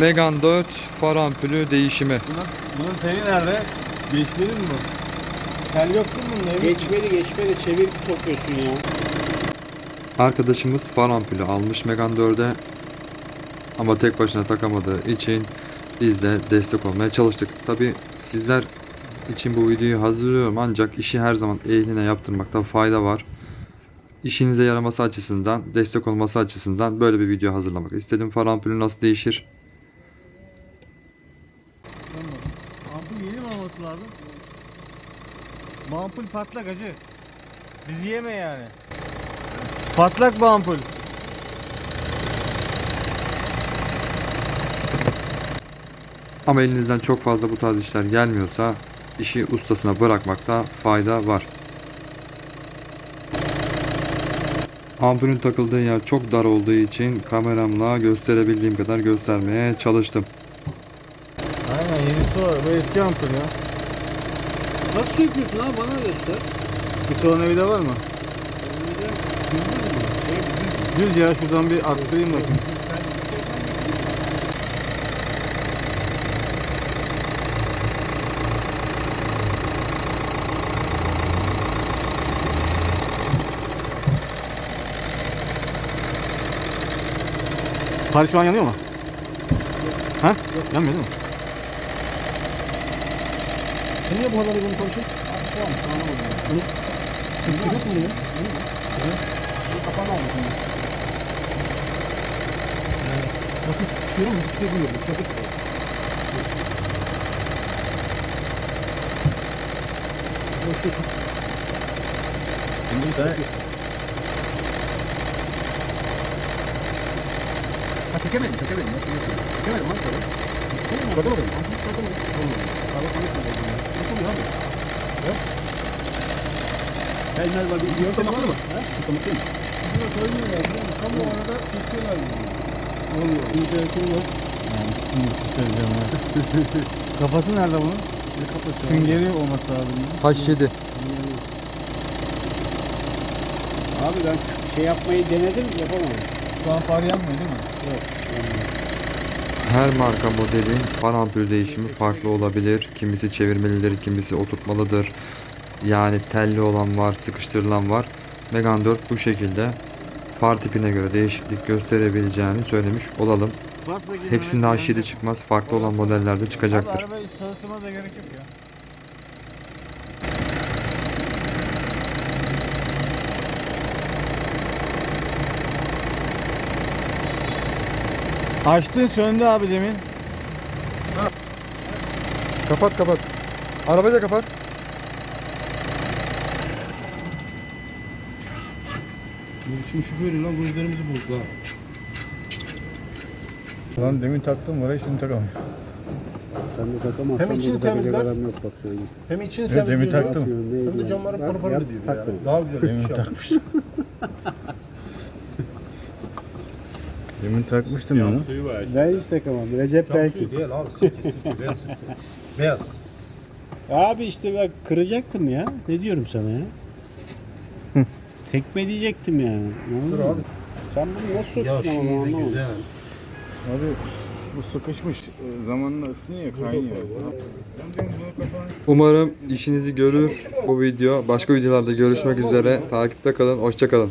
Megan 4 far ampulü değişimi. Bunun, bunun teli nerede? Geçmeli mi bu? Tel yok mu bunun? Emin Geçmeli geçmeli çevir topluyorsun ya. Arkadaşımız far ampulü almış Megan 4'e ama tek başına takamadığı için biz de destek olmaya çalıştık. Tabi sizler için bu videoyu hazırlıyorum ancak işi her zaman ehline yaptırmakta fayda var. İşinize yaraması açısından, destek olması açısından böyle bir video hazırlamak istedim. Far ampulü nasıl değişir? Ampul yeni mi olması lazım? Bu ampul patlak acı. Biz yeme yani. Patlak bu ampul. Ama elinizden çok fazla bu tarz işler gelmiyorsa işi ustasına bırakmakta fayda var. Ampulün takıldığı yer çok dar olduğu için kameramla gösterebildiğim kadar göstermeye çalıştım. Aynen yenisi var. Bu eski ampul ya. Nasıl söküyorsun abi bana göster. Bir tornavida var mı? Düz ya şuradan bir arttırayım bakayım. Far şu an yanıyor mu? Ha? Yanmıyor değil mi? Sen niye bu havaları bunu konuşuyorsun? Tamam tamam Bunu Sıkıyorsun bunu ya. Bunu kapağını aldım şimdi. Nasıl tutuyorum? Nasıl tutuyor bilmiyorum. Çok tutuyor. Konuşuyorsun. Şimdi de... Ha çekemedim, çekemedim. Çekemedim lan sonra. Çekemedim. Çekemedim. Nasıl oluyor abi? Kaynar var bir yöntem akıllı mı? He? Yöntem mı? Söylüyor ya. Tam o arada kesiyorlar. Olmuyor. İnternetim yok. Yani sinir söyleyeceğim ya. Kafası nerede bunun? Ne kafası? Süngeri olması lazım. H7 Abi ben şey yapmayı denedim yapamadım. Şu an far yanmıyor değil mi? Yok. yanmıyor. Her marka modelin far ampul değişimi farklı olabilir. Kimisi çevirmelidir, kimisi oturtmalıdır. Yani telli olan var, sıkıştırılan var. Megan 4 bu şekilde far tipine göre değişiklik gösterebileceğini söylemiş olalım. Hepsinde evet, H7 çıkmaz, farklı olan modellerde Abi çıkacaktır. arabayı hiç çalıştırmana da gerek yok ya. Açtın söndü abi demin. Kapat kapat. Arabayı da kapat. Şimdi şu böyle lan gözlerimizi bozdu ha. Lan demin taktım var şimdi takamıyorum. Sen de takamazsan Hem içini burada temizler. yok bak söyleyeyim. Hem içini Evet, demin temizliyor. taktım. Yapıyorsun, ne Hem de ediyorsun? camları Bak, parpar yap, ediyor yani. Daha güzel bir Demin şey takmış. yapmış. Demin takmıştım onu. Ben hiç takamam. Recep Cam belki. suyu değil abi. Sirke, sirke, beyaz sirke. Beyaz. Abi işte ben kıracaktım ya. Ne diyorum sana ya? Tekme diyecektim yani. Dur abi. Sen bunu nasıl Ya ama ben şimdi anlamadım. güzel. Abi bu sıkışmış. e, Zamanla ısınıyor ya kaynıyor. Umarım işinizi görür bu video. Başka videolarda görüşmek üzere. Takipte kalın, hoşça kalın.